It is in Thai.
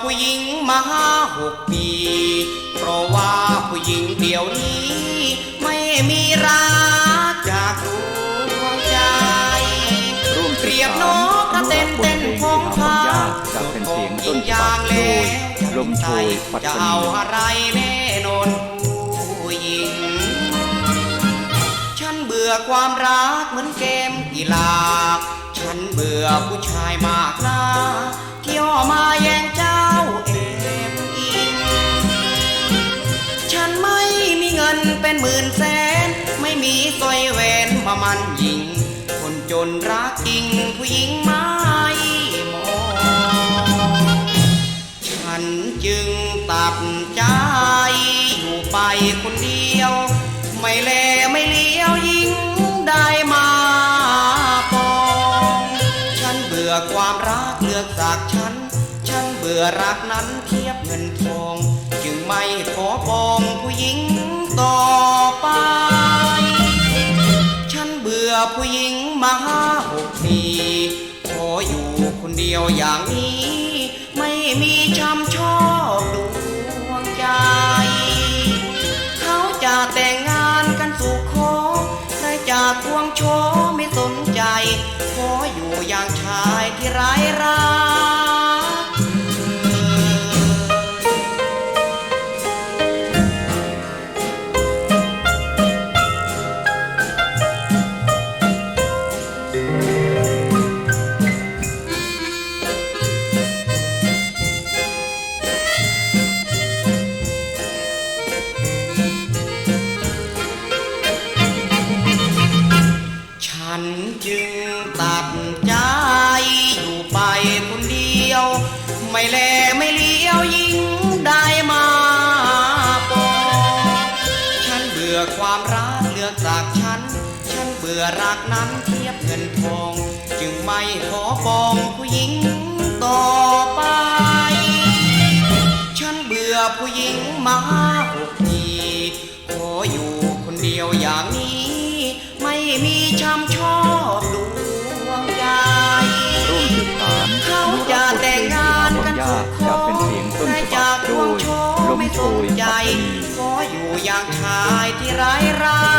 ผู้หญิงมาห้าหกปี เพราะว่าผู้หญิงเดี๋ยวนี้ ไม่มีรักจากดวงใจร่วมเปรียบนกกระเต้นเต้นพงพาจะเป็นเสียงต้นยางโดแล้วยลมโชยปัตจะเอาอะไรแน่นอนผู้หญิง ฉันเบื่อความรักเหมือนเกมกีฬาฉันเบื่อผู้ชายมากหน้าเที่ยวมาแย่งเจ้ หมื่นแสน ไม่มีสร้อยแหวนมามันยิง คนจนรักจริงผู้หญิงไม่มองฉันจึงตัดใจอยู่ไปคนเดียว ไม่แลไม่เลี้ยวยิงได้มาปอง ฉันเบื่อความรักเลือกจากฉัน ฉันเบื่อรักนั้นเทียบเงินทอง จึงไม่ขอปอง ผู้หญิงมาห้าหกปีขออยู่คนเดียวอย่างนี้ ไม่มีช้ำชอบดวงใจ เขาจะแต่งงานกันสุขขอใครจะควงโชไม่สนใจ ขออยู่อย่างชายที่ไร้รัก ฉันจึงตัดใจอยู่ไปคนเดียว ไม่แลไม่เลี้ยวยิ่งได้มาปองฉันเบื่อความรักเลือกจากฉัน ฉันเบื่อรักนั้นเทียบเงินทอง จึงไม่ขอปองผู้หญิงต่อไป ฉันเบื่อผู้หญิงมาหกปีขออยู่คนเดียวอย่างนี้ ม่มีช้ำชอบดวงใจร่วมสืบสานเขาจะแต่งงานกันสุขจะเป็นเสียงต้นใครฉบัจะบคโดวงยโชลมไม่โชสนยใจปัตตานีขออยู่อย่างชายที่ไร้รั